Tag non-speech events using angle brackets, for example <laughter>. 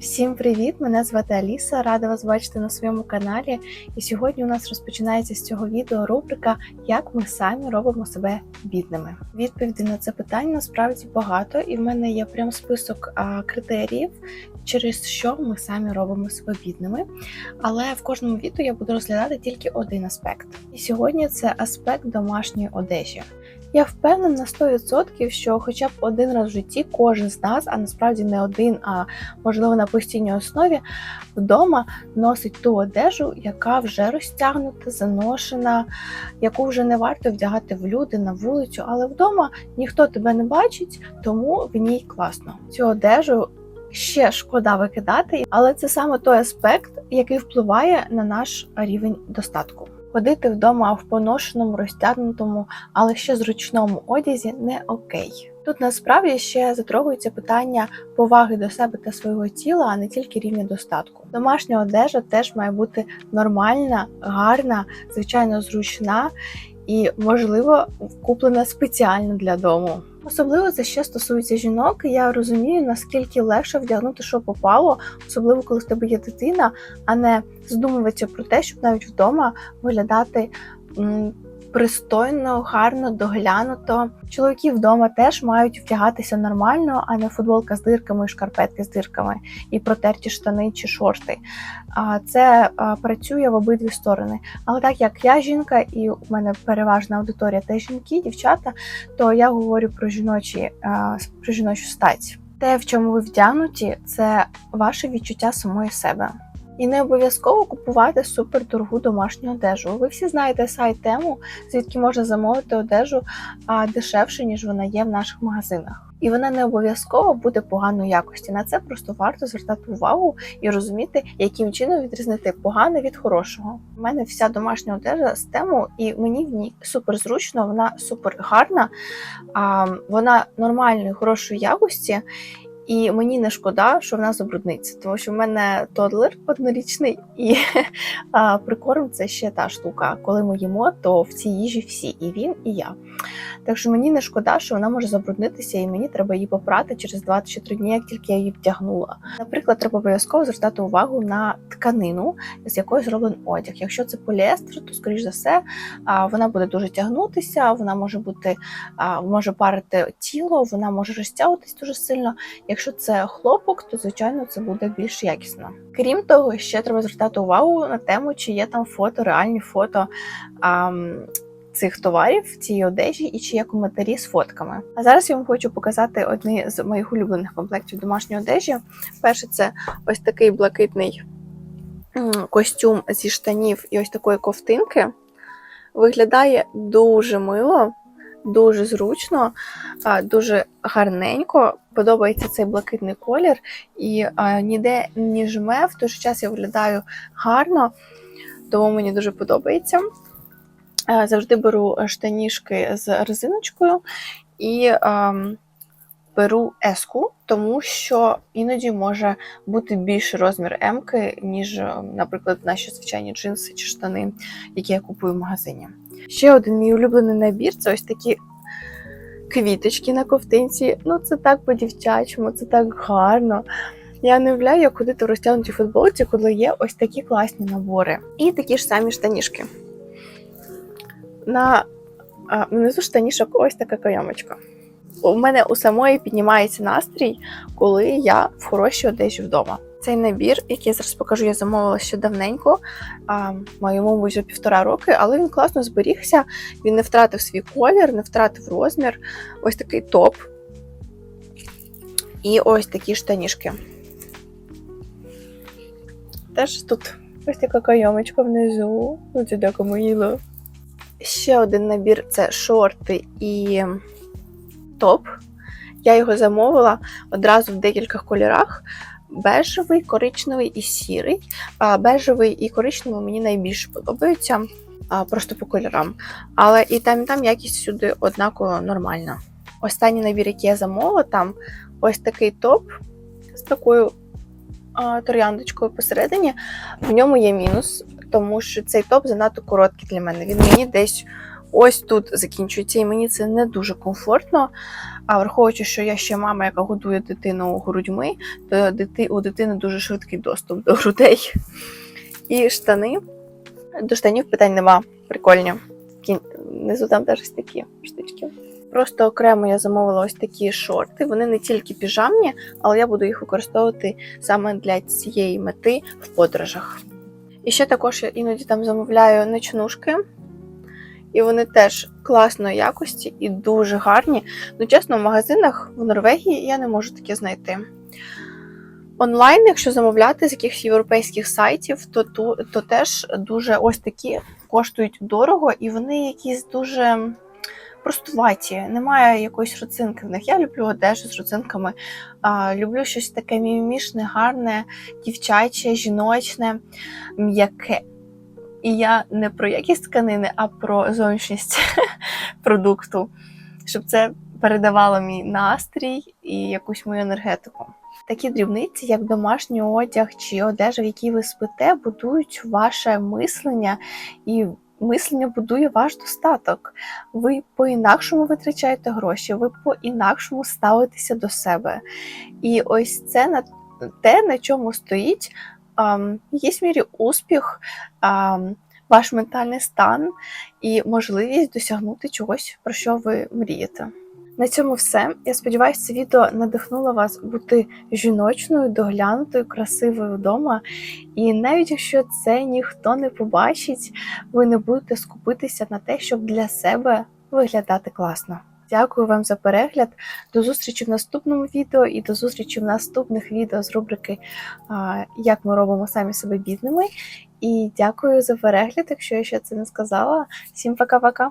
Всім привіт! Мене звати Аліса. Рада вас бачити на своєму каналі. І сьогодні у нас розпочинається з цього відео рубрика Як ми самі робимо себе бідними. Відповіді на це питання насправді багато, і в мене є прям список а, критеріїв, через що ми самі робимо себе бідними. Але в кожному відео я буду розглядати тільки один аспект. І сьогодні це аспект домашньої одежі. Я впевнена на 100%, що хоча б один раз в житті кожен з нас, а насправді не один, а можливо на постійній основі, вдома носить ту одежу, яка вже розтягнута, заношена, яку вже не варто вдягати в люди на вулицю, але вдома ніхто тебе не бачить, тому в ній класно. Цю одежу. Ще шкода викидати, але це саме той аспект, який впливає на наш рівень достатку. Ходити вдома в поношеному, розтягнутому, але ще зручному одязі не окей. Тут насправді ще затрогується питання поваги до себе та свого тіла, а не тільки рівня достатку. Домашня одежа теж має бути нормальна, гарна, звичайно, зручна і, можливо, куплена спеціально для дому. Особливо це ще стосується жінок. Я розумію, наскільки легше вдягнути, що попало, особливо коли в тебе є дитина, а не здумуватися про те, щоб навіть вдома виглядати пристойно, гарно, доглянуто. Чоловіки вдома теж мають вдягатися нормально, а не футболка з дирками, шкарпетки з дирками і протерті штани чи шорти. Це працює в обидві сторони. Але так як я жінка, і у мене переважна аудиторія теж жінки, дівчата, то я говорю про жіночі про жіночу стать. Те, в чому ви вдягнуті, це ваше відчуття самої себе. І не обов'язково купувати супердорогу домашню одежу. Ви всі знаєте сайт тему, звідки можна замовити одежу дешевше, ніж вона є в наших магазинах. І вона не обов'язково буде поганої якості. На це просто варто звертати увагу і розуміти, яким чином відрізнити погане від хорошого. У мене вся домашня одежа з тему, і мені в ній супер зручно, вона супер гарна, вона нормальної, хорошої якості. І мені не шкода, що вона забрудниться, тому що в мене тодлер однорічний, і <laughs> а, прикорм це ще та штука. Коли ми їмо, то в цій їжі всі, і він, і я. Так що мені не шкода, що вона може забруднитися, і мені треба її попрати через 2 чи 3 дні, як тільки я її вдягнула. Наприклад, треба обов'язково звертати увагу на тканину, з якої зроблений одяг. Якщо це поліестер, то скоріш за все вона буде дуже тягнутися, вона може бути може парити тіло, вона може розтягуватись дуже сильно. Якщо це хлопок, то звичайно це буде більш якісно. Крім того, ще треба звертати увагу на тему, чи є там фото, реальні фото. А, Цих товарів, цієї одежі і чи є коментарі з фотками. А зараз я вам хочу показати одні з моїх улюблених комплектів домашньої одежі. Перше, це ось такий блакитний костюм зі штанів і ось такої ковтинки. Виглядає дуже мило, дуже зручно, дуже гарненько. Подобається цей блакитний колір, і ніде не жме, в той же час я виглядаю гарно, тому мені дуже подобається. Завжди беру штанішки з резиночкою і а, беру еску, тому що іноді може бути більший розмір М-ки, ніж, наприклад, наші звичайні джинси чи штани, які я купую в магазині. Ще один мій улюблений набір це ось такі квіточки на ковтинці. Ну, це так по-дівчачому, це так гарно. Я не уявляю, як ходити в розтягнутій футболці, коли є ось такі класні набори. І такі ж самі штанішки. На внизу штанішок ось така кайомочка. У мене у самої піднімається настрій, коли я в хорошій одежі вдома. Цей набір, який я зараз покажу, я замовила ще давненько, а, моєму вже півтора роки, але він класно зберігся. Він не втратив свій колір, не втратив розмір. Ось такий топ. І ось такі штанішки. Теж тут ось така кайомочка внизу. Ну, це таке мило. Ще один набір це шорти і топ. Я його замовила одразу в декількох кольорах бежевий, коричневий і сірий. Бежевий і коричневий мені найбільше подобаються просто по кольорам. Але і там, і там якість сюди однаково нормальна. Останній набір, який я замовила, там ось такий топ з такою трояндочкою посередині. В ньому є мінус, тому що цей топ занадто короткий для мене. Він мені десь ось тут закінчується, і мені це не дуже комфортно. А враховуючи, що я ще мама, яка годує дитину грудьми, то дити, у дитини дуже швидкий доступ до грудей. І штани. До штанів питань нема. Прикольні. Кін... Внизу там теж такі штучки. Просто окремо я замовила ось такі шорти. Вони не тільки піжамні, але я буду їх використовувати саме для цієї мети в подорожах. І ще також я іноді там замовляю ночнушки. І вони теж класної якості і дуже гарні. Ну, чесно, в магазинах в Норвегії я не можу таке знайти. Онлайн, якщо замовляти з якихось європейських сайтів, то, ту, то теж дуже ось такі коштують дорого, і вони якісь дуже простуваті. Немає якоїсь руцинки в них. Я люблю одежу з руцинками. А, люблю щось таке мімімішне, гарне, дівчаче, жіночне, м'яке. І я не про якість тканини, а про зовнішність <laughs> продукту, щоб це передавало мій настрій і якусь мою енергетику. Такі дрібниці, як домашній одяг чи одежа, в якій ви спите, будують ваше мислення, і мислення будує ваш достаток. Ви по-інакшому витрачаєте гроші, ви по-інакшому ставитеся до себе. І ось це на те, на чому стоїть якійсь мірі успіх, ваш ментальний стан і можливість досягнути чогось, про що ви мрієте. На цьому все. Я сподіваюся, це відео надихнуло вас бути жіночною, доглянутою, красивою вдома. І навіть якщо це ніхто не побачить, ви не будете скупитися на те, щоб для себе виглядати класно. Дякую вам за перегляд. До зустрічі в наступному відео і до зустрічі в наступних відео з рубрики Як ми робимо самі себе бідними. І дякую за перегляд, якщо я ще це не сказала. Всім пока-пока!